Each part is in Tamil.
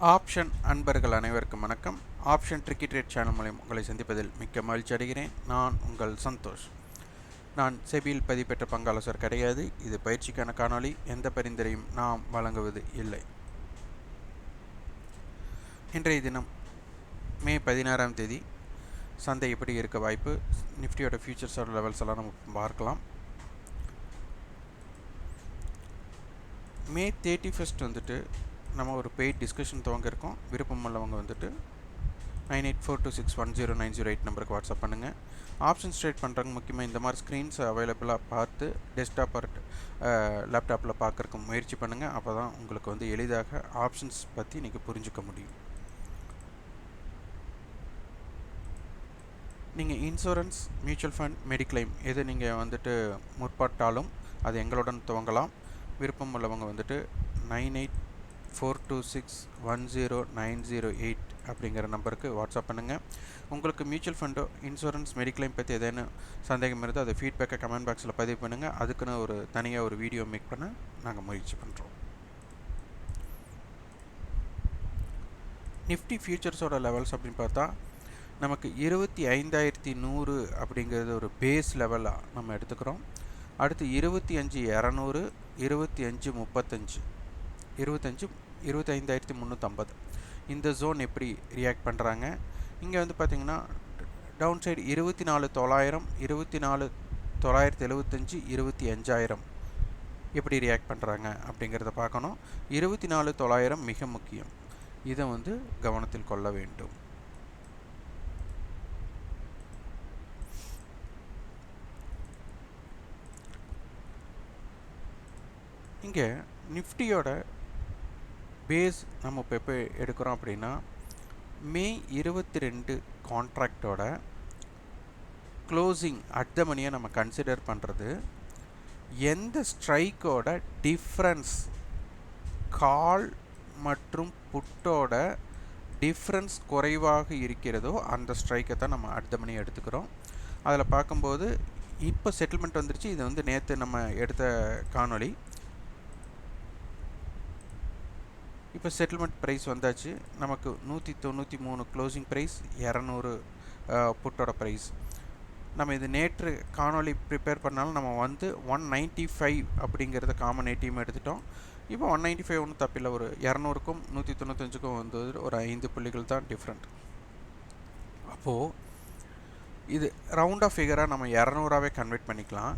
ஆப்ஷன் அன்பர்கள் அனைவருக்கும் வணக்கம். ஆப்ஷன் ட்ரிக்கி ட்ரேட் சேனல் மூலம் உங்களை சந்திப்பதில் மிக்க மகிழ்ச்சி அடைகிறேன். நான் உங்கள் சந்தோஷ். நான் செபியில் பதிப்பெற்ற பங்காலோசர் கிடையாது. இது பயிற்சிக்கான காணொளி. எந்த பரிந்துரையும் நாம் வழங்குவது இல்லை. இன்றைய தினம் மே பதினாறாம் தேதி. சந்தை எப்படி இருக்க வாய்ப்பு? நிஃப்டியோட ஃபியூச்சர்ஸோட லெவல்ஸ் எல்லாம் நம்ம பார்க்கலாம். மே தேர்ட்டி ஃபஸ்ட் வந்துட்டு நம்ம ஒரு பெய்ட் டிஸ்கஷன் துவங்கிருக்கோம் விருப்பம் உள்ளவங்க வந்துட்டு nine eight four two six one zero nine zero eight நம்பருக்கு வாட்ஸ்அப் பண்ணுங்கள் ஆப்ஷன்ஸ் ட்ரேட் பண்ணுறவங்க முக்கியமாக இந்த மாதிரி ஸ்க்ரீன்ஸ் அவைலபிளாக பார்த்து டெஸ்க்டாப் லேப்டாப்பில் பார்க்குறக்கு முயற்சி பண்ணுங்கள் அப்போ தான் உங்களுக்கு வந்து எளிதாக ஆப்ஷன்ஸ் பற்றி நீங்கள் புரிஞ்சுக்க முடியும். நீங்கள் இன்சூரன்ஸ் மியூச்சுவல் ஃபண்ட் மெடிக்ளைம் எது நீங்கள் வந்துட்டு முற்பட்டாலும் அது எங்களுடன் துவங்கலாம். விருப்பம் உள்ளவங்க வந்துட்டு nine eight four two six one zero nine zero eight அப்படிங்கிற நம்பருக்கு வாட்ஸ்அப் பண்ணுங்கள் உங்களுக்கு மியூச்சுவல் ஃபண்டோ இன்சூரன்ஸ் மெடிக்ளைம் பற்றி எதேனும் சந்தேகம் இருந்தால் அதை ஃபீட்பேக்கை கமெண்ட் பாக்ஸில் பதிவு பண்ணுங்கள் அதுக்குன்னு ஒரு தனியாக ஒரு வீடியோ மேக் பண்ண நாங்கள் முயற்சி பண்ணுறோம் நிஃப்டி ஃபியூச்சர்ஸோட லெவல்ஸ் அப்படின்னு பார்த்தா நமக்கு இருபத்தி ஐந்தாயிரத்தி நூறு அப்படிங்கிறது ஒரு பேஸ் லெவலாக நம்ம எடுத்துக்கிறோம். அடுத்து இருபத்தி அஞ்சு இரநூறு இருபத்தி அஞ்சு முப்பத்தஞ்சு. இருபத்தஞ்சு இருபத்தைந்தாயிரத்தி முந்நூற்றம்பது இந்த ஜோன் எப்படி ரியாக்ட் பண்ணுறாங்க இங்கே வந்து பார்த்திங்கன்னா டவுன் சைடு இருபத்தி நாலு தொள்ளாயிரம் இருபத்தி நாலு தொள்ளாயிரத்தி எழுபத்தஞ்சி இருபத்தி அஞ்சாயிரம் எப்படி ரியாக்ட் பண்ணுறாங்க அப்படிங்கிறத பார்க்கணும். இருபத்தி நாலு தொள்ளாயிரம் மிக முக்கியம். இதை வந்து கவனத்தில் கொள்ள வேண்டும். இங்கே நிஃப்டியோட பேஸ் நம்ம இப்போ எப்போ எடுக்கிறோம் அப்படின்னா மே இருபத்தி ரெண்டு கான்ட்ராக்டோட க்ளோசிங் அட் த மணியை நம்ம கன்சிடர் பண்ணுறது எந்த ஸ்ட்ரைக்கோட டிஃப்ரென்ஸ் கால் மற்றும் புட்டோட டிஃப்ரென்ஸ் குறைவாக இருக்கிறதோ அந்த ஸ்ட்ரைக்கை தான் நம்ம அடுத்த மணி எடுத்துக்கிறோம். அதில் பார்க்கும்போது இப்போ செட்டில்மெண்ட் வந்துருச்சு. இது வந்து நேற்று நம்ம எடுத்த காணொளி. இப்போ செட்டில்மெண்ட் ப்ரைஸ் வந்தாச்சு. நமக்கு நூற்றி தொண்ணூற்றி மூணு க்ளோசிங் ப்ரைஸ் இரநூறு புட்டோட ப்ரைஸ் நம்ம இது நேற்று காணொலி ப்ரிப்பேர் பண்ணாலும் நம்ம வந்து ஒன் நைன்ட்டி ஃபைவ் அப்படிங்கிறத காமன் ஏடிஎம் எடுத்துட்டோம். இப்போ ஒன் நைன்ட்டி ஃபைவ் ஒன்றும் தப்பில்லை ஒரு இரநூறுக்கும் நூற்றி தொண்ணூத்தஞ்சுக்கும் வந்து ஒரு ஐந்து புள்ளிகள் தான் டிஃப்ரெண்ட் அப்போது இது ரவுண்ட் ஆஃப் ஃபிகராக நம்ம இரநூறாவே கன்வெர்ட் பண்ணிக்கலாம்.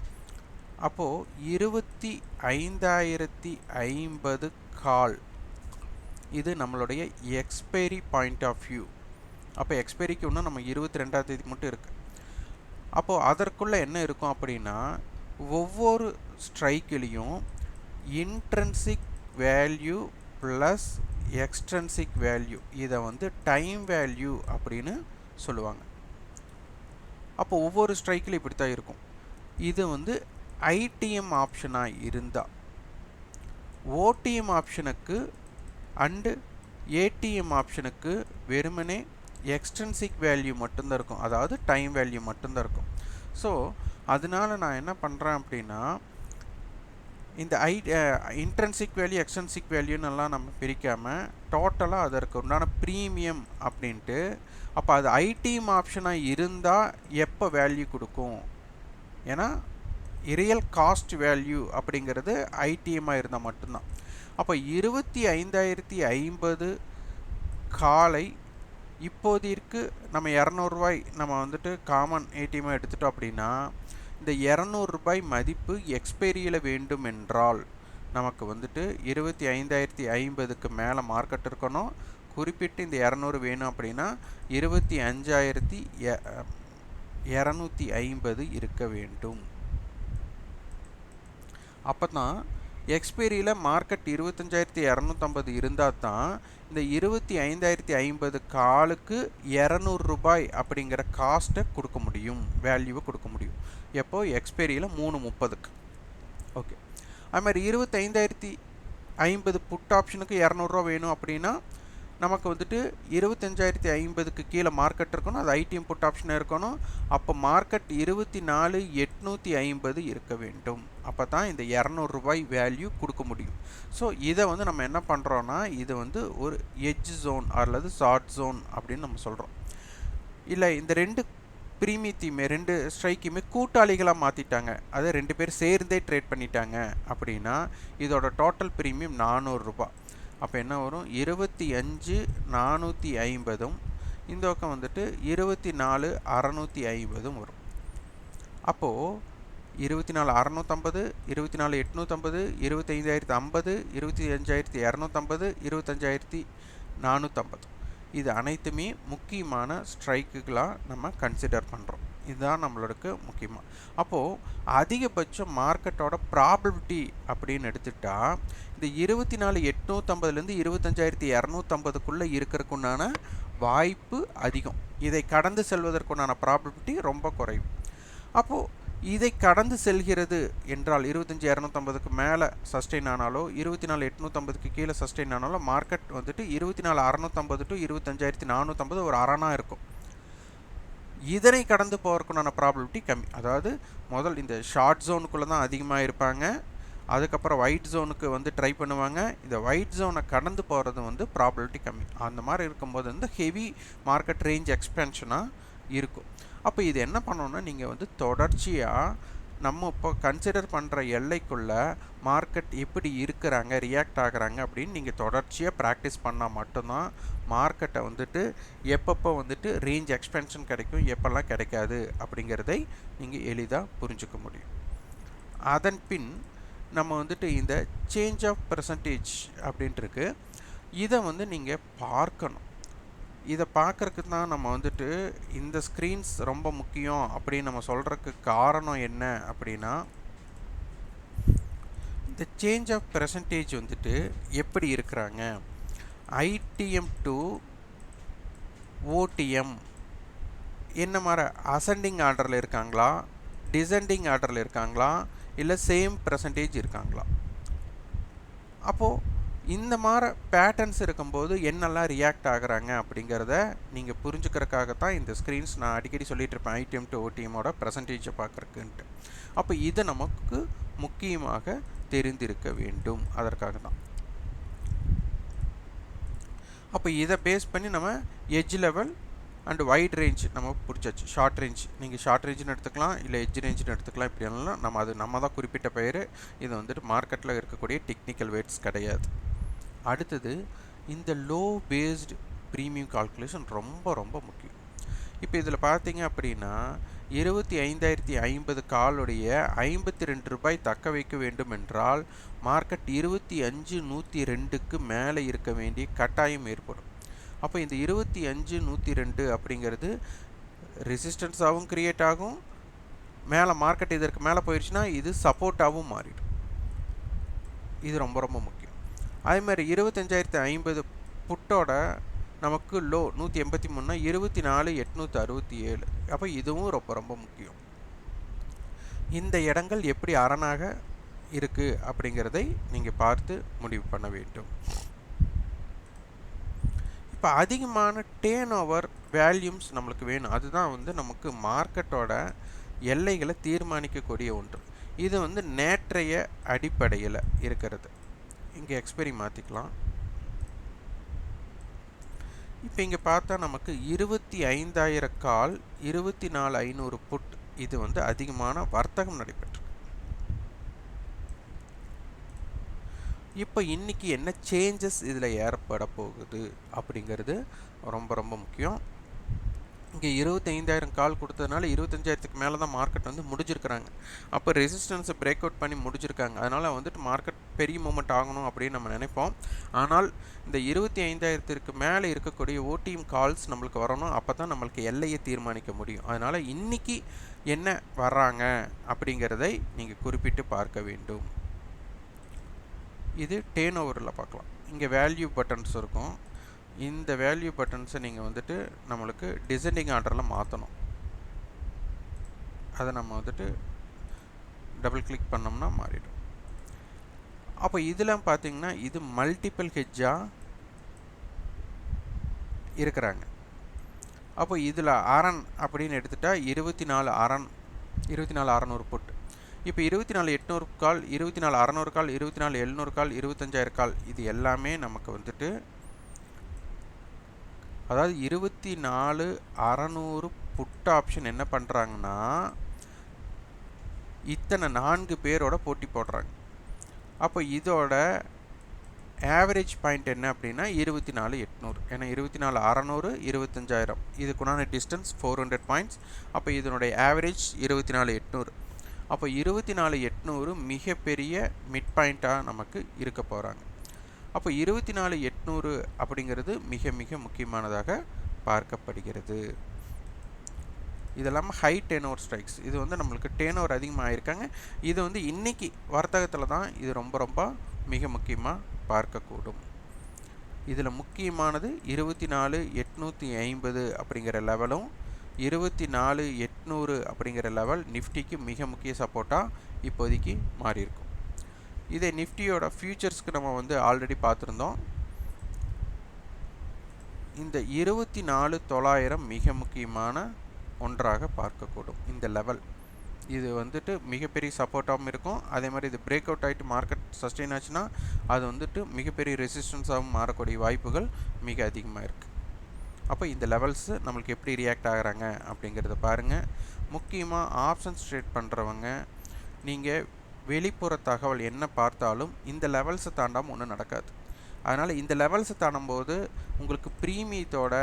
அப்போது இருபத்தி ஐந்தாயிரத்தி ஐம்பது கால் இது நம்மளுடைய எக்ஸ்பைரி பாயிண்ட் ஆஃப் வியூ அப்போ எக்ஸ்பைரிக்கு இன்னும் நம்ம இருபத்தி ரெண்டாம் தேதி மட்டும் இருக்குது அப்போது அதற்குள்ளே என்ன இருக்கும் அப்படின்னா ஒவ்வொரு ஸ்ட்ரைக்கிலையும் intrinsic value plus extrinsic value இதை வந்து டைம் வேல்யூ அப்படின்னு சொல்லுவாங்க. அப்போ ஒவ்வொரு ஸ்ட்ரைக்கிலும் இப்படி தான் இருக்கும். இது வந்து ஐடிஎம் ஆப்ஷனாக இருந்தால் ஓடிஎம் ஆப்ஷனுக்கு அண்டு ஏடிஎம் ஆப்ஷனுக்கு வெறுமனே எக்ஸ்டென்சிக் வேல்யூ மட்டும்தான் இருக்கும். அதாவது டைம் வேல்யூ மட்டும்தான் இருக்கும். ஸோ அதனால நான் என்ன பண்ணுறேன் அப்படின்னா இந்த ஐ இன்ட்ரென்சிக் வேல்யூ எக்ஸ்டென்சிக் வேல்யூன்னெல்லாம் நம்ம பிரிக்காமல் டோட்டலாக அதற்கு உண்டான ப்ரீமியம் அப்படின்ட்டு அப்போ அது ஐடிஎம் ஆப்ஷனாக இருந்தால் எப்போ வேல்யூ கொடுக்கும்? ஏன்னா ரியல் காஸ்ட் வேல்யூ அப்படிங்கிறது ஐடிஎம்மாக இருந்தால் மட்டும்தான். அப்போ இருபத்தி ஐந்தாயிரத்தி ஐம்பது காலை இப்போதிற்கு நம்ம இரநூறுபாய் நம்ம வந்துட்டு காமன் ஏடிஎம்மாக எடுத்துட்டோம் அப்படின்னா இந்த இரநூறுபாய் மதிப்பு எக்ஸ்பைரியில் வேண்டும் என்றால் நமக்கு வந்துட்டு இருபத்தி ஐந்தாயிரத்தி ஐம்பதுக்கு மேலே மார்க்கெட் இருக்கணும் குறிப்பிட்டு இந்த இரநூறு வேணும் அப்படின்னா இருபத்தி அஞ்சாயிரத்தி இரநூத்தி ஐம்பது இருக்க வேண்டும். அப்போ தான் எக்ஸ்பைரியில் மார்க்கெட் இருபத்தஞ்சாயிரத்தி இரநூத்தம்பது இருந்தால் தான் இந்த இருபத்தி ஐந்தாயிரத்தி ஐம்பது காலுக்கு இரநூறுபாய் அப்படிங்கிற காஸ்ட்டை கொடுக்க முடியும் வேல்யூவை கொடுக்க முடியும். எப்போ? எக்ஸ்பைரியில் மூணு முப்பதுக்கு. ஓகே அது மாதிரி இருபத்தைந்தாயிரத்தி ஐம்பது புட் ஆப்ஷனுக்கு இரநூறுவா வேணும் அப்படின்னா நமக்கு வந்துட்டு இருபத்தஞ்சாயிரத்தி ஐம்பதுக்கு கீழே மார்க்கெட் இருக்கணும் அது ஐடிஎம் புட் ஆப்ஷனாக இருக்கணும். அப்போ மார்க்கெட் இருபத்தி நாலு எட்நூற்றி ஐம்பது இருக்க வேண்டும். அப்போ தான் இந்த இரநூறுபாய் வேல்யூ கொடுக்க முடியும். ஸோ இதை வந்து நம்ம என்ன பண்ணுறோன்னா இது வந்து ஒரு எஜ் ஜோன் அல்லது ஷார்ட் ஜோன் அப்படின்னு நம்ம சொல்கிறோம் இல்லை இந்த ரெண்டு ப்ரீமியத்தையுமே ரெண்டு ஸ்ட்ரைக்குமே கூட்டாளிகளாக மாற்றிட்டாங்க அதை ரெண்டு பேர் சேர்ந்தே ட்ரேட் பண்ணிட்டாங்க அப்படின்னா இதோட டோட்டல் ப்ரீமியம் நானூறுரூபா அப்போ என்ன வரும்? இருபத்தி அஞ்சு நானூற்றி ஐம்பதும் இந்த பக்கம் வந்துட்டு இருபத்தி நாலு அறநூற்றி ஐம்பதும் வரும். அப்போது இருபத்தி நாலு அறநூற்றம்பது இருபத்தி நாலு எட்நூற்றம்பது இருபத்தைந்தாயிரத்தி ஐம்பது இருபத்தி அஞ்சாயிரத்தி இரநூத்தம்பது இருபத்தஞ்சாயிரத்தி நானூற்றம்பது இது அனைத்துமே முக்கியமான ஸ்ட்ரைக்குகளாக நம்ம கன்சிடர் பண்ணுறோம் இதுதான் நம்மளுக்கு முக்கியமாக அப்போது அதிகபட்ச மார்க்கெட்டோட ப்ராபபிலிட்டி அப்படின்னு எடுத்துட்டால் இந்த இருபத்தி நாலு எட்நூற்றம்பதுலேருந்து இருபத்தஞ்சாயிரத்தி இரநூத்தம்பதுக்குள்ளே இருக்கிறதுக்குண்டான வாய்ப்பு அதிகம். இதை கடந்து செல்வதற்குண்டான ப்ராபபிலிட்டி ரொம்ப குறையும் அப்போது இதை கடந்து செல்கிறது என்றால் இருபத்தஞ்சி இரநூத்தம்பதுக்கு மேலே சஸ்டெயின் ஆனாலோ இருபத்தி நாலு எட்நூற்றம்பதுக்கு கீழே சஸ்டெயின் ஆனாலும் மார்க்கெட் வந்துட்டு இருபத்தி நாலு அறநூற்றம்பது டு இருபத்தஞ்சாயிரத்தி நானூற்றம்பது ஒரு அரணாக இருக்கும். இதனை கடந்து போகிறதுக்குண்டான ப்ராபபிலிட்டி கம்மி. அதாவது முதல் இந்த ஷார்ட் ஜோனுக்குள்ளே தான் அதிகமாக இருப்பாங்க. அதுக்கப்புறம் ஒயிட் ஜோனுக்கு வந்து ட்ரை பண்ணுவாங்க. இந்த ஒயிட் ஜோனை கடந்து போகிறது வந்து ப்ராபபிலிட்டி கம்மி. அந்த மாதிரி இருக்கும்போது வந்து ஹெவி மார்க்கெட் ரேஞ்ச் எக்ஸ்பென்ஷனாக இருக்கும். அப்போ இது என்ன பண்ணணும்னா நீங்கள் வந்து தொடர்ச்சியாக நம்ம இப்போ கன்சிடர் பண்ணுற எல்லைக்குள்ளே மார்க்கெட் எப்படி இருக்கிறாங்க ரியாக்ட் ஆகுறாங்க அப்படின்னு நீங்கள் தொடர்ச்சியாக ப்ராக்டிஸ் பண்ணால் மட்டும்தான் மார்க்கெட்டை வந்துட்டு எப்பப்போ வந்துட்டு ரேஞ்ச் எக்ஸ்பென்ஷன் கிடைக்கும் எப்போல்லாம் கிடைக்காது அப்படிங்கிறதை நீங்கள் எளிதாக புரிஞ்சுக்க முடியும். அதன் பின் நம்ம வந்துட்டு இந்த சேஞ்ச் ஆஃப் பர்சன்டேஜ் அப்படின்ட்டுருக்கு இதை வந்து நீங்கள் பார்க்கணும். இதை பார்க்குறக்கு தான் நம்ம வந்துட்டு இந்த ஸ்க்ரீன்ஸ் ரொம்ப முக்கியம் அப்படின்னு நம்ம சொல்கிறதுக்கு காரணம் என்ன அப்படின்னா இந்த சேஞ்ச் ஆஃப் பெர்சன்டேஜ் வந்துட்டு எப்படி இருக்கிறாங்க? ஐடிஎம் டு ஓடிஎம் என்ன மாதிரி அசெண்டிங் ஆர்டரில் இருக்காங்களா? டிசெண்டிங் ஆர்டரில் இருக்காங்களா? இல்லை சேம் பர்சன்டேஜ் இருக்காங்களா? அப்போது இந்த மாதிரி பேட்டர்ன்ஸ் இருக்கும்போது என்னெல்லாம் ரியாக்ட் ஆகுறாங்க அப்படிங்கிறத நீங்கள் புரிஞ்சுக்கிறதுக்காக தான் இந்த ஸ்க்ரீன்ஸ் நான் அடிக்கடி சொல்லிகிட்டு இருப்பேன் ஐடிஎம் டு ஓடிஎம்மோட பர்சன்டேஜை பார்க்குறக்குன்ட்டு அப்போ இதை நமக்கு முக்கியமாக தெரிந்திருக்க வேண்டும். அதற்காக தான் அப்போ இதை பேஸ் பண்ணி நம்ம edge level and wide range நம்ம பிடிச்சாச்சு. ஷார்ட் ரேஞ்ச் நீங்கள் ஷார்ட் ரேஞ்சுன்னு எடுத்துக்கலாம் இல்லை எஜ் ரேஞ்சுன்னு எடுத்துக்கலாம் இப்படி எல்லாம் நம்ம அது நம்ம தான் குறிப்பிட்ட பெயர். இது வந்துட்டு மார்க்கெட்டில் இருக்கக்கூடிய டெக்னிக்கல் வேர்ட்ஸ் கிடையாது. அடுத்தது இந்த லோ பேஸ்டு ப்ரீமியம் கால்குலேஷன் ரொம்ப ரொம்ப முக்கியம். இப்போ இதில் பார்த்தீங்க அப்படின்னா இருபத்தி ஐந்தாயிரத்தி ஐம்பது காலுடைய ஐம்பத்தி ரெண்டு ரூபாய் தக்க வைக்க வேண்டும் என்றால் மார்க்கெட் இருபத்தி அஞ்சு நூற்றி ரெண்டுக்கு மேலே இருக்க வேண்டிய கட்டாயம் ஏற்படும். அப்போ இந்த இருபத்தி அஞ்சு நூற்றி ரெண்டு அப்படிங்கிறது ரெசிஸ்டன்ஸாகவும் க்ரியேட் ஆகும். மேலே மார்க்கெட் இதற்கு மேலே போயிடுச்சுன்னா இது சப்போர்ட்டாகவும் மாறிடும். இது ரொம்ப ரொம்ப முக்கியம். அதே மாதிரி இருபத்தஞ்சாயிரத்தி ஐம்பது புட்டோட நமக்கு லோ நூற்றி எண்பத்தி மூணுனா இருபத்தி நாலு எட்நூற்றி அறுபத்தி ஏழு. அப்போ இதுவும் ரொம்ப ரொம்ப முக்கியம். இந்த இடங்கள் எப்படி அரணாக இருக்குது அப்படிங்கிறதை நீங்கள் பார்த்து முடிவு பண்ண வேண்டும். இப்போ அதிகமான டேன் ஓவர் வேல்யூம்ஸ் நம்மளுக்கு வேணும். அதுதான் வந்து நமக்கு மார்க்கெட்டோட எல்லைகளை தீர்மானிக்கக்கூடிய ஒன்று. இது வந்து நேற்றைய அடிப்படையில் இருக்கிறது. இங்கே எக்ஸ்பெரி மாற்றிக்கலாம் இப்போ இங்கே பார்த்தா நமக்கு இருபத்தி ஐந்தாயிரம் கால் இருபத்தி நாலு ஐநூறு புட் இது வந்து அதிகமான வர்த்தகம் நடைபெற்று. இப்போ இன்றைக்கி என்ன சேஞ்சஸ் இதில் ஏற்பட போகுது அப்படிங்கிறது ரொம்ப ரொம்ப முக்கியம். இங்கே இருபத்தைந்தாயிரம் கால் கொடுத்ததுனால இருபத்தஞ்சாயிரத்துக்கு மேலே தான் மார்க்கெட் வந்து முடிஞ்சிருக்கிறாங்க. அப்போ ரெசிஸ்டன்ஸை பிரேக் அவுட் பண்ணி முடிஞ்சிருக்காங்க. அதனால் வந்துட்டு மார்க்கெட் பெரிய மூமெண்ட் ஆகணும் அப்படின்னு நம்ம நினைப்போம். ஆனால் இந்த இருபத்தி ஐந்தாயிரத்திற்கு மேலே இருக்கக்கூடிய ஓடிஎம் கால்ஸ் நம்மளுக்கு வரணும். அப்போ தான் நம்மளுக்கு எல்லையை தீர்மானிக்க முடியும். அதனால் இன்றைக்கி என்ன வர்றாங்க அப்படிங்கிறதை நீங்கள் குறிப்பிட்டு பார்க்க வேண்டும். இது டேன் ஓவரில் பார்க்கலாம். இங்கே வேல்யூ பட்டன்ஸ் இருக்கும். இந்த வேல்யூ பட்டன்ஸை நீங்கள் வந்துட்டு நம்மளுக்கு டிசைனிங் ஆர்டரில் மாற்றணும் அதை நம்ம வந்துட்டு டபுள் கிளிக் பண்ணோம்னா மாறிடும். அப்போ இதெல்லாம் பார்த்தீங்கன்னா இது மல்டிபிள் ஹெஜ்ஜாக இருக்கிறாங்க. அப்போ இதில் அரண் அப்படின்னு எடுத்துட்டா இருபத்தி நாலு அரண் இருபத்தி நாலு அறநூறு புட் இப்போ இருபத்தி நாலு எட்நூறு கால் இருபத்தி நாலு அறநூறு கால் இருபத்தி நாலு எழுநூறு கால் இருபத்தஞ்சாயிரம் கால் இது எல்லாமே நமக்கு வந்துட்டு அதாவது இருபத்தி நாலு அறநூறு புட் ஆப்ஷன் என்ன பண்ணுறாங்கன்னா இத்தனை நான்கு பேரோட போட்டி போடுறாங்க. அப்போ இதோட ஆவரேஜ் பாயிண்ட் என்ன அப்படின்னா இருபத்தி நாலு எட்நூறு. ஏன்னா இருபத்தி நாலு அறநூறு இருபத்தஞ்சாயிரம். இதுக்குண்டான டிஸ்டன்ஸ் ஃபோர் ஹண்ட்ரட் பாயிண்ட்ஸ் அப்போ இதனுடைய ஆவரேஜ் இருபத்தி நாலு எட்நூறு. அப்போ இருபத்தி நாலு எட்நூறு மிகப்பெரிய மிட் பாயிண்ட்டாக நமக்கு இருக்க போகிறாங்க அப்போ இருபத்தி நாலு எட்நூறு அப்படிங்கிறது மிக மிக முக்கியமானதாக பார்க்கப்படுகிறது. இது இல்லாமல் ஹை டேன் ஸ்ட்ரைக்ஸ் இது வந்து நம்மளுக்கு டேன் அதிகமாக இருக்காங்க இது வந்து இன்றைக்கி வர்த்தகத்தில் தான் இது ரொம்ப ரொம்ப மிக முக்கியமாக பார்க்கக்கூடும். இதில் முக்கியமானது இருபத்தி நாலு எட்நூற்றி ஐம்பது அப்படிங்கிற லெவலும் இருபத்தி நாலு எட்நூறு அப்படிங்கிற லெவல் நிஃப்டிக்கு மிக முக்கிய சப்போர்ட்டாக இப்போதைக்கு மாறியிருக்கும் இதே நிஃப்டியோட ஃபியூச்சர்ஸ்க்கு நம்ம வந்து ஆல்ரெடி பார்த்துருந்தோம். இந்த இருபத்தி நாலு தொள்ளாயிரம் மிக முக்கியமான ஒன்றாக பார்க்கக்கூடும். இந்த லெவல் இது வந்துட்டு மிகப்பெரிய சப்போர்ட்டாகவும் இருக்கும். அதே மாதிரி இது பிரேக் அவுட் ஆகிட்டு மார்க்கெட் சஸ்டெயின் ஆச்சுன்னா அது வந்துட்டு மிகப்பெரிய ரெசிஸ்டன்ஸாகவும் மாறக்கூடிய வாய்ப்புகள் மிக அதிகமாக இருக்குது அப்போ இந்த லெவல்ஸு நம்மளுக்கு எப்படி ரியாக்ட் ஆகிறாங்க அப்படிங்கிறத பாருங்கள் முக்கியமாக ஆப்ஷன்ஸ் ட்ரேட் பண்ணுறவங்க நீங்கள் வெளிப்புற தகவல் என்ன பார்த்தாலும் இந்த லெவல்ஸை தாண்டாமல் ஒன்றும் நடக்காது. அதனால் இந்த லெவல்ஸை தாண்டும்போது உங்களுக்கு ப்ரீமியத்தோட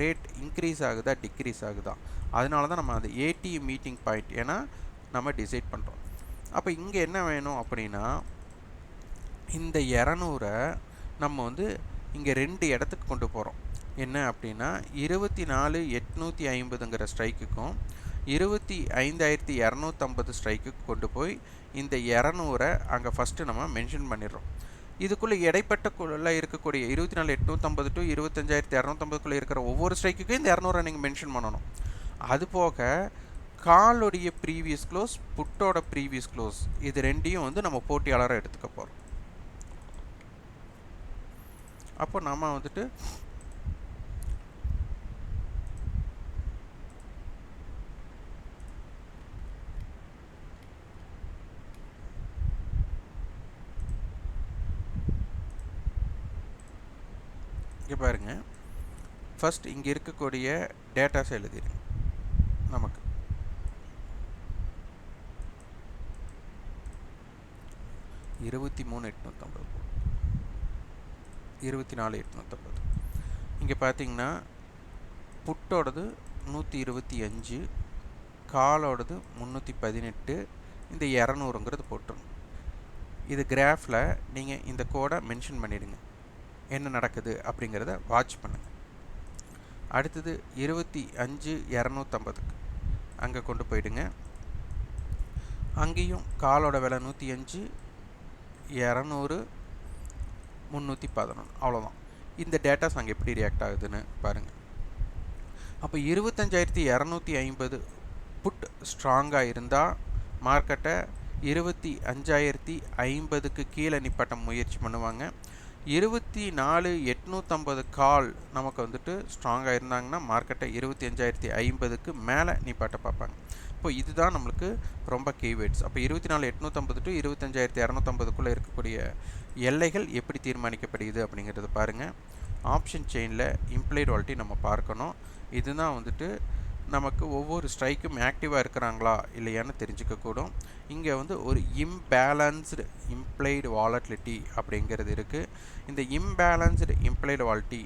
ரேட் இன்க்ரீஸ் ஆகுதா டிக்ரீஸ் ஆகுதா? அதனால தான் நம்ம அந்த ஏடிஎம் மீட்டிங் பாயிண்ட் ஏன்னா நம்ம டிசைட் பண்ணுறோம் அப்போ இங்கே என்ன வேணும் அப்படின்னா இந்த இரநூறை நம்ம வந்து இங்கே ரெண்டு இடத்துக்கு கொண்டு போகிறோம் என்ன அப்படின்னா இருபத்தி நாலு எட்நூற்றி ஐம்பதுங்கிற ஸ்ட்ரைக்குக்கும் இருபத்தி ஐந்தாயிரத்தி இரநூத்தம்பது ஸ்ட்ரைக்குக்கு கொண்டு போய் இந்த இரநூறை அங்கே ஃபஸ்ட்டு நம்ம மென்ஷன் பண்ணிடுறோம். இதுக்குள்ளே இடைப்பட்ட இடைப்பட்டக்குள்ளே இருக்கக்கூடிய இருபத்தி நாலு எட்நூற்றம்பது டு இருபத்தஞ்சாயிரத்தி இரநூத்தம்பதுக்குள்ளே இருக்கிற ஒவ்வொரு ஸ்ட்ரைக்குக்கும் இந்த இரநூறை நீங்கள் மென்ஷன் பண்ணணும். அது போக காலோடைய ப்ரீவியஸ் க்ளோஸ் புட்டோட ப்ரீவியஸ் க்ளோஸ் இது ரெண்டையும் வந்து நம்ம போட்டியாளராக எடுத்துக்க போகிறோம் அப்போ நம்ம வந்துட்டு பாருங்கள் ஃபஸ்ட் இங்கே இருக்கக்கூடிய டேட்டாஸ் எழுதிடுங்க நமக்கு. இருபத்தி மூணு எட்நூற்றம்பது இருபத்தி நாலு எட்நூற்றம்பது இங்கே பார்த்தீங்கன்னா புட்டோடது நூற்றி இருபத்தி அஞ்சு காலோடது முந்நூற்றி பதினெட்டு இந்த இரநூறுங்கிறது போட்டுருங்க. இது கிராஃபில் நீங்கள் இந்த கோடை மென்ஷன் பண்ணிவிடுங்க என்ன நடக்குது அப்படிங்கிறத வாட்ச் பண்ணுங்கள் அடுத்தது இருபத்தி அஞ்சு இரநூத்தம்பதுக்கு அங்கே கொண்டு போயிடுங்க. அங்கேயும் காலோட விலை நூற்றி அஞ்சு இரநூறு முந்நூற்றி பதினொன்று அவ்வளோதான் இந்த டேட்டாஸ் அங்கே எப்படி ரியாக்ட் ஆகுதுன்னு பாருங்கள் அப்போ இருபத்தஞ்சாயிரத்தி இரநூத்தி ஐம்பது புட் ஸ்ட்ராங்காக இருந்தால் மார்க்கெட்டை இருபத்தி அஞ்சாயிரத்தி ஐம்பதுக்கு கீழே நிப்பாட்ட முயற்சி பண்ணுவாங்க. இருபத்தி நாலு எட்நூற்றம்பது கால் நமக்கு வந்துட்டு ஸ்ட்ராங்காக இருந்தாங்கன்னா மார்க்கெட்டை இருபத்தி அஞ்சாயிரத்தி ஐம்பதுக்கு மேலே நிப்பாட்ட பார்ப்பாங்க. இப்போ இதுதான் நம்மளுக்கு ரொம்ப கீவேர்ட்ஸ் அப்போ இருபத்தி நாலு எட்நூற்றம்பது டு இருபத்தஞ்சாயிரத்தி இரநூத்தம்பதுக்குள்ளே இருக்கக்கூடிய எல்லைகள் எப்படி தீர்மானிக்கப்படுகிறது அப்படிங்கிறத பாருங்கள் ஆப்ஷன் செயினில் இம்ப்ளைட் வாலிட்டி நம்ம பார்க்கணும். இதுதான் வந்துட்டு நமக்கு ஒவ்வொரு ஸ்ட்ரைக்கும் ஆக்டிவாக இருக்கிறாங்களா இல்லையான்னு தெரிஞ்சுக்கக்கூடும். இங்கே வந்து ஒரு இம்பேலன்ஸ்டு இம்ப்ளைடு வாலட்லிட்டி அப்படிங்கிறது இருக்குது இந்த இம்பேலன்ஸ்டு இம்ப்ளைடு வாலிட்டி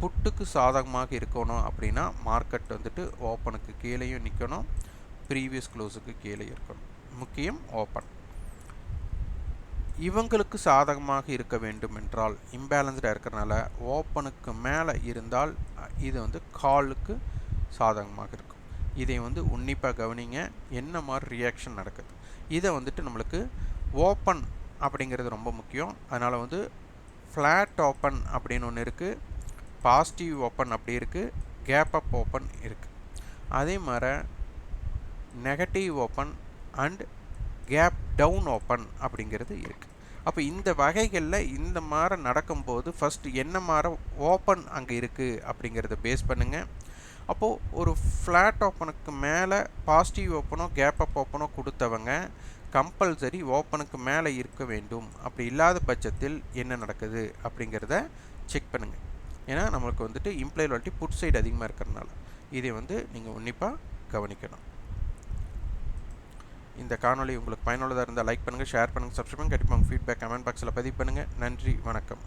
புட்டுக்கு சாதகமாக இருக்கணும் அப்படின்னா மார்க்கெட் வந்துட்டு ஓப்பனுக்கு கீழேயும் நிற்கணும் ப்ரீவியஸ் க்ளோஸுக்கு கீழே இருக்கணும். முக்கியம் ஓப்பன் இவங்களுக்கு சாதகமாக இருக்க வேண்டும் என்றால் இம்பேலன்ஸ்டாக இருக்கிறனால ஓப்பனுக்கு மேலே இருந்தால் இது வந்து காலுக்கு சாதகமாக இருக்கும். இதை வந்து உன்னிப்பாக கவனிங்க. என்ன மாதிரி ரியாக்ஷன் நடக்குது? இதை வந்துட்டு நம்மளுக்கு ஓப்பன் அப்படிங்கிறது ரொம்ப முக்கியம். அதனால் வந்து ஃப்ளாட் ஓப்பன் அப்படின்னு ஒன்று இருக்குது பாசிட்டிவ் ஓப்பன் அப்படி இருக்குது கேப் அப் ஓப்பன் இருக்குது அதே மாதிரி negative open and gap down open அப்படிங்கிறது இருக்குது அப்போ இந்த வகைகளில் இந்த மாதிரி நடக்கும்போது ஃபஸ்ட்டு என்ன மாதிரி ஓப்பன் அங்கே இருக்குது அப்படிங்கிறத பேஸ் பண்ணுங்கள் அப்போது ஒரு ஃப்ளாட் ஓப்பனுக்கு மேலே பாசிட்டிவ் ஓப்பனோ கேப் அப் ஓப்பனோ கொடுத்தவங்க கம்பல்சரி ஓப்பனுக்கு மேலே இருக்க வேண்டும். அப்படி இல்லாத பட்சத்தில் என்ன நடக்குது அப்படிங்கிறத செக் பண்ணுங்கள் ஏன்னா நம்மளுக்கு வந்துட்டு இம்ப்ளாய் வாலிட்டி புட் சைடு அதிகமாக இருக்கிறதுனால. இதை வந்து நீங்கள் உன்னிப்பாக கவனிக்கணும். இந்த காணொலி உங்களுக்கு பயனுள்ளதாக இருந்தால் லைக் பண்ணுங்கள் ஷேர் பண்ணுங்கள் சப்ஸ்கிரைப் பண்ணுங்கள் கண்டிப்பாக உங்கள் ஃபீட்பேக் கமெண்ட் பாக்ஸில் பதிவு பண்ணுங்கள் நன்றி வணக்கம்.